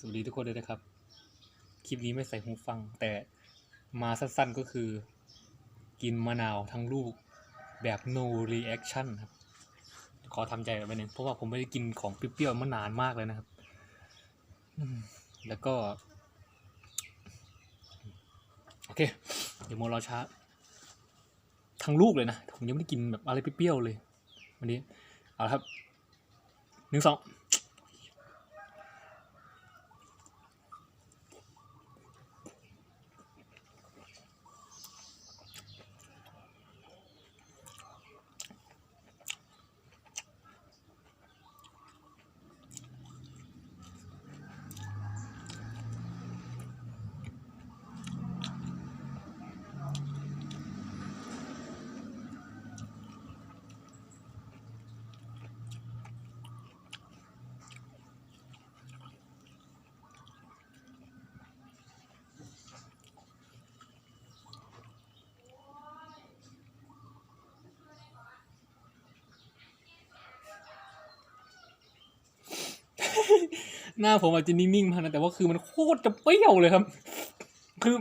สวัสดีทุกคนเลยนะครับ คลิปนี้ไม่ใส่หูฟัง แต่มาสั้นๆก็คือ กินมะนาวทั้งลูกแบบ no reaction ครับ ขอทำใจไว้หนึ่งเพราะว่าผมไม่ได้กินของเปรี้ยวๆมานานมากเลยนะครับ แล้วก็ โอเค เดี๋ยวโมรอช้า ทั้งลูกเลยนะ ผมยังไม่ได้กินแบบอะไรเปรี้ยวๆเลย วันนี้ เอาละครับหนึ่งสอง หน้าผมอาจจะนิ่งๆมากนะแต่ว่าคือมันโคตรจะเปรี้ยวเลยครับ คือ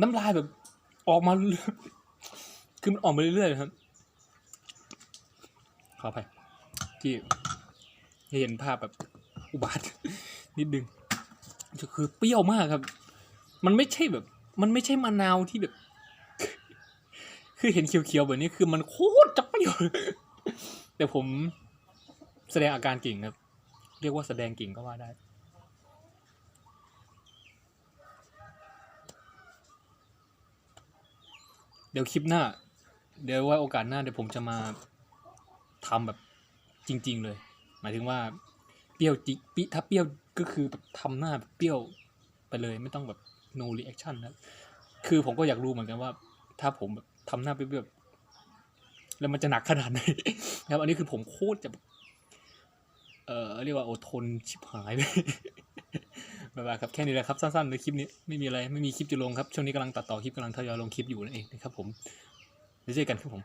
น้ำลายแบบ ออกมา คือมันออกมาเรื่อยๆครับ ขออภัยที่เห็นภาพแบบอุบาทนิดนึงคือเปรี้ยวมากครับ มันไม่ใช่แบบ มันไม่ใช่มะนาวที่แบบ คือเห็นเขียวๆแบบนี้คือมันโคตรจะเปรี้ยวแต่ผมแสดงอาการเก่งครับ เรียกว่าแสดงเก่งก็ว่าได้ เดี๋ยวคลิปหน้า เดี๋ยวไว่าโอกาสหน้าเดี๋ยวผมจะมาทำแบบจริง ๆ เลย หมายถึงว่าเปรี้ยวจิปิถ้าเปรี้ยวก็คือแบบทำหน้าเปรี้ยวไปเลยไม่ต้องแบบ no reaction นะคือผมก็อยากรู้เหมือนกันว่า ถ้าผมแบบทำหน้าเปรี้ยวแล้วมันจะหนักขนาดไหนครับอันนี้คือผมโคตรจะ เอ่อเรียกว่าอดทนชิบหายเลยบ๊ายบายครับแค่นี้แหละครับสั้นๆในคลิปนี้ไม่มีอะไรไม่มีคลิปจะลงครับช่วงนี้กำลังตัดต่อคลิปกำลังทยอยลงคลิปอยู่นั่นเองนะครับผมเดี๋ยวเจอกันครับผม